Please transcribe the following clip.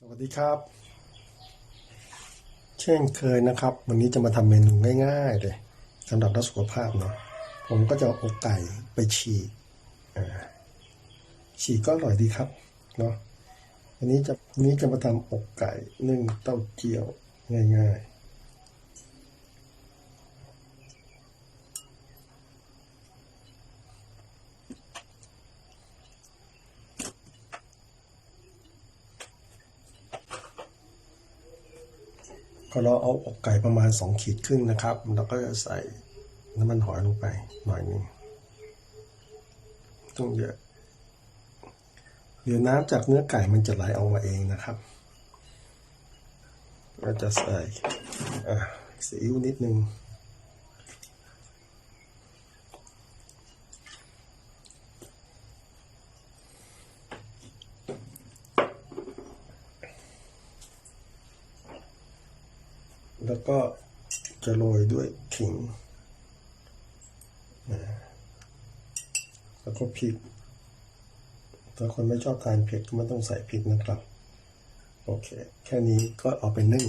สวัสดีครับ เช่นเคยนะครับ วันนี้จะมาทำเมนูง่ายๆเลยสำหรับรักสุขภาพเนาะผมก็จะเอาอกไก่ไปฉีกฉีกก็อร่อยดีครับเนาะวันนี้จะวันนี้จะมาทำอกไก่นึ่งเต้าเจี้ยวง่าย ๆ ก็เราเอาอกไก่ประมาณสองขีดครึ่งนะครับแล้วก็จะใส่น้ำมันหอยลงไปหน่อยนึงต้องเยอะเดี๋ยวน้ำจากเนื้อไก่มันจะไหลออกมาเองนะครับเราจะใส่ซีอิ๊วนิดนึง แล้วก็จะโรยด้วยขิงแล้วก็พริก ถ้าคนไม่ชอบทานเผ็ดก็ไม่ต้องใส่พริกนะครับ โอเค แค่นี้ก็เอาไปนึ่ง